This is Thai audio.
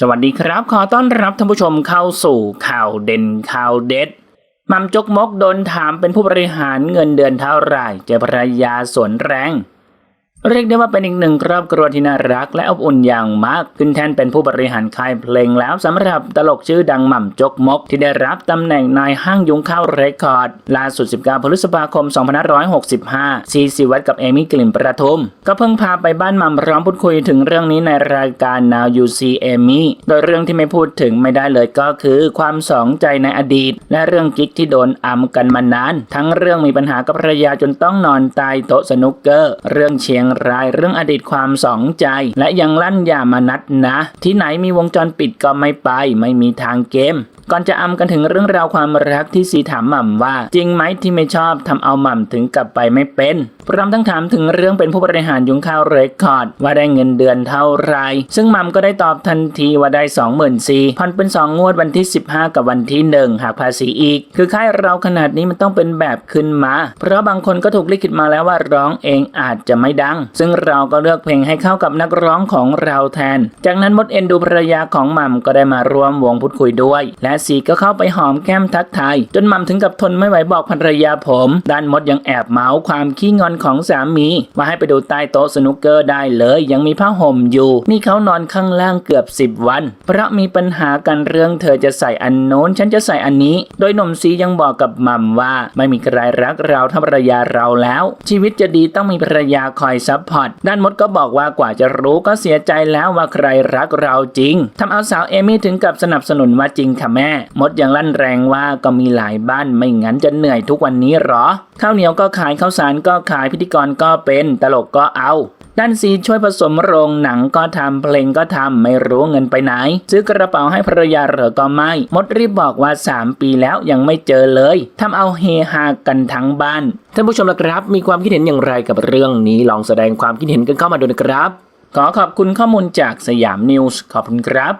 สวัสดีครับ ขอต้อนรับท่านผู้ชมเข้าสู่ข่าวเด่นข่าวเด็ดมัมจกมกโดนถามเป็นผู้บริหารเงินเดือนเท่าไหร่เจอภรรยาสวนแรง เรียกได้ว่าเป็นอีกหนึ่งครอบครัวที่น่ารักและอบอุ่นอย่างมาก ขึ้นแทนเป็นผู้บริหารค่ายเพลงแล้วสำหรับตลกชื่อดังหม่ำจกมก ที่ได้รับตำแหน่งนายห้างยุงข้าวเรคคอร์ดล่าสุด 19 พฤษภาคม 2565 ซีซีวัตกับเอมี่กลิ่นประทุม ก็เพิ่งพาไปบ้านหม่ำพร้อมพูดคุยถึงเรื่องนี้ในรายการ Now You See Amy โดยเรื่องที่ไม่พูดถึงไม่ได้เลยก็คือ ความสองใจในอดีต และเรื่องกิ๊กที่โดนอัมกันมานาน ทั้งเรื่องมีปัญหากับภรรยาจนต้องนอนตายโต๊ะสนุกเกอร์ เรื่องเชียงรายเรื่องอดีตความสองใจ และยังลั่นอย่ามานัดนะ ที่ไหนมีวงจรปิดก็ไม่ไป ไม่มีทางเกม ก่อนจะอำกันถึงเรื่องราวความรักที่สีถามหม่ำว่า จริงไหมที่ไม่ชอบทำเอาหม่ำถึงกลับไปไม่เป็น พร้อมทั้งถามถึงเรื่องเป็นผู้บริหารยุงข้าวเรคคอร์ดว่าได้เงินเดือนเท่าไรซึ่งม่ำก็ได้ตอบทันทีว่าได้ 24,000ซีผ่อนเป็น 2 งวดวันที่ 15 กับวันที่ 1 หากภาษีอีก คือค่ายเราขนาดนี้มันต้องเป็นแบบขึ้นมา เพราะบางคนก็ถูกลิขิตมาแล้วว่าร้องเองอาจจะไม่ดัง ซึ่งเราก็เลือกเพลงให้เข้ากับนักร้องของเราแทน จากนั้นมดเอ็นดูภรรยาของม่ำก็ได้มาร่วมวงพูดคุยด้วย และสีก็เข้าไปหอมแก้มทักทายจนม่ำถึงกับทนไม่ไหวบอกภรรยาผมด้านมดยังแอบเมาส์ความขี้งอนของสามีว่าให้ไปดูใต้โต๊ะสนุกเกอร์ได้เลย ยังมีผ้าห่มอยู่ นี่เขานอนข้างล่างเกือบ10วัน เพราะมีปัญหากันเรื่องเธอจะใส่อันโน้นฉันจะใส่อันนี้ โดยหนุ่มซียังบอกกับม่ำว่า ไม่มีใครรักเราเท่าภรรยาเราแล้ว ชีวิตจะดีต้องมีภรรยาคอยซัพพอร์ตด้านมดก็บอกว่ากว่าจะรู้ก็เสียใจแล้วว่าใครรักเราจริงทำเอาสาวเอมี่ถึงกับสนับสนุนว่าจริงค่ะแม่ มดยังลั่นแรงว่าก็มีหลายบ้านไม่งั้นจะเหนื่อยทุกวันนี้หรอข้าวเหนียวก็ขายข้าวสารก็ขายายพิธีกรก็เป็นตลกก็เอาด้านซีช่วยผสมโรงหนังก็ทำเพลงก็ทำไม่รู้เงินไปไหน ซื้อกระเป๋าให้ภรรยาเหรอก็ไม่ มดรีบบอกว่า 3 ปีแล้วยังไม่เจอเลยทำเอาเฮฮากันทั้งบ้าน ท่านผู้ชมละครับ มีความคิดเห็นอย่างไรกับเรื่องนี้ลองแสดงความคิดเห็นกันเข้ามาดูนะครับ ขอขอบคุณข้อมูลจากสยามนิวส์ขอบคุณครับ